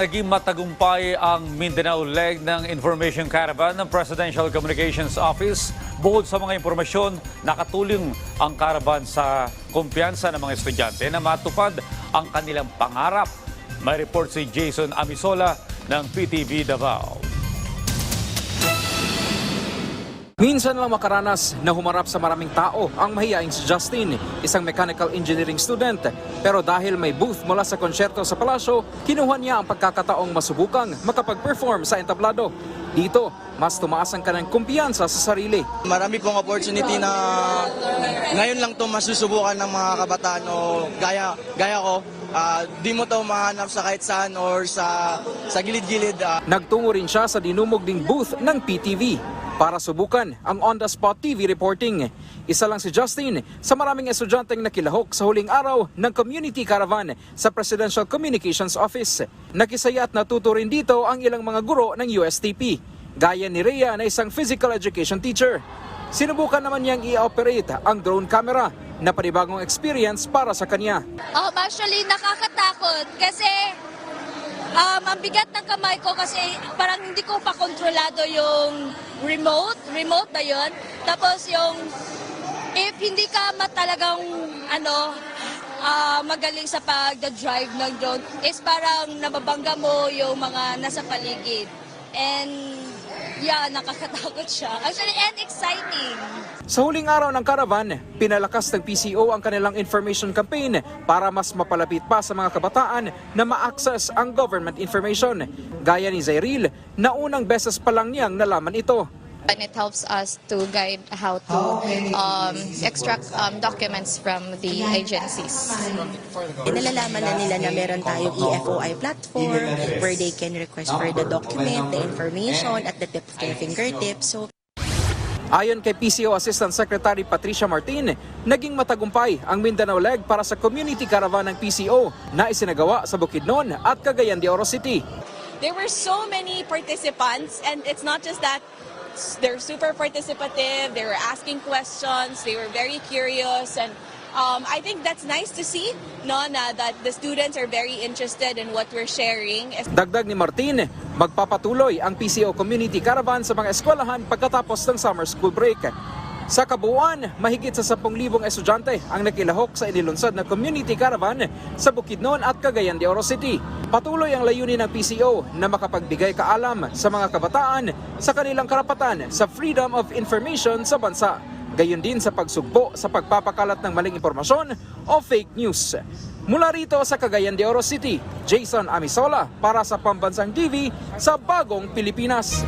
naging matagumpay ang Mindanao leg ng Information Caravan ng Presidential Communications Office. Bukod sa mga impormasyon, nakatulong ang caravan sa kumpiyansa ng mga estudyante na matupad ang kanilang pangarap. May report si Jason Amisola ng PTV Davao. Minsan lang makaranas na humarap sa maraming tao ang mahiyaing si Justin, isang mechanical engineering student. Pero dahil may booth mula sa konsyerto sa palasyo, kinuha niya ang pagkakataong masubukang makapag-perform sa entablado. Dito, mas tumaas ang kanang kumpiyansa sa sarili. Marami pong opportunity na ngayon lang to masusubukan ng mga kabataan o gaya, gaya ko. Ah, di mo to mahanap sa kahit saan or sa, sa gilid-gilid. ah. Nagtungo rin siya sa dinumog ding booth ng PTV para subukan ang on-the-spot TV reporting. Isa lang si Justin sa maraming estudyanteng nakilahok sa huling araw ng Community Caravan sa Presidential Communications Office. Nakisaya at natuto rin dito ang ilang mga guro ng USTP, gaya ni Rhea na isang physical education teacher. Sinubukan naman niyang i-operate ang drone camera na panibagong experience para sa kanya. Um, actually, nakakatakot kasi um, ang bigat ng kamay ko kasi parang hindi ko pa kontrolado yung remote. Remote na yun. Tapos yung if hindi ka matalagang ano, ah, magaling sa pag-drive ng drone, is parang nababangga mo yung mga nasa paligid. And yeah, nakakatakot siya. Actually, and exciting. Sa huling araw ng caravan, pinalakas ng PCO ang kanilang information campaign para mas mapalapit pa sa mga kabataan na ma-access ang government information. Gaya ni Zairil, na unang beses pa lang niyang nalaman ito. And it helps us to guide how to um, extract um, documents from the agencies. Nalalaman na nila na meron tayong EFOI platform where they can request for the document, the information at the tip of their fingertips. So Ayon kay PCO Assistant Secretary Patricia Martin, naging matagumpay ang Mindanao Leg para sa community caravan ng PCO na isinagawa sa Bukidnon at Cagayan de Oro City. there were so many participants and it's not just that they're super participative they were asking questions they were very curious and um, I think that's nice to see no that the students are very interested in what we're sharing Dagdag ni Martin, magpapatuloy ang PCO Community Caravan sa mga eskwelahan pagkatapos ng summer school break. Sa kabuuan, mahigit sa 10,000 estudyante ang nakilahok sa inilunsad na Community Caravan sa Bukidnon at Cagayan de Oro City. Patuloy ang layunin ng PCO na makapagbigay kaalam sa mga kabataan sa kanilang karapatan sa freedom of information sa bansa. Gayon din sa pagsugpo sa pagpapakalat ng maling impormasyon o fake news. Mula rito sa Cagayan de Oro City, Jason Amisola para sa Pambansang TV sa Bagong Pilipinas.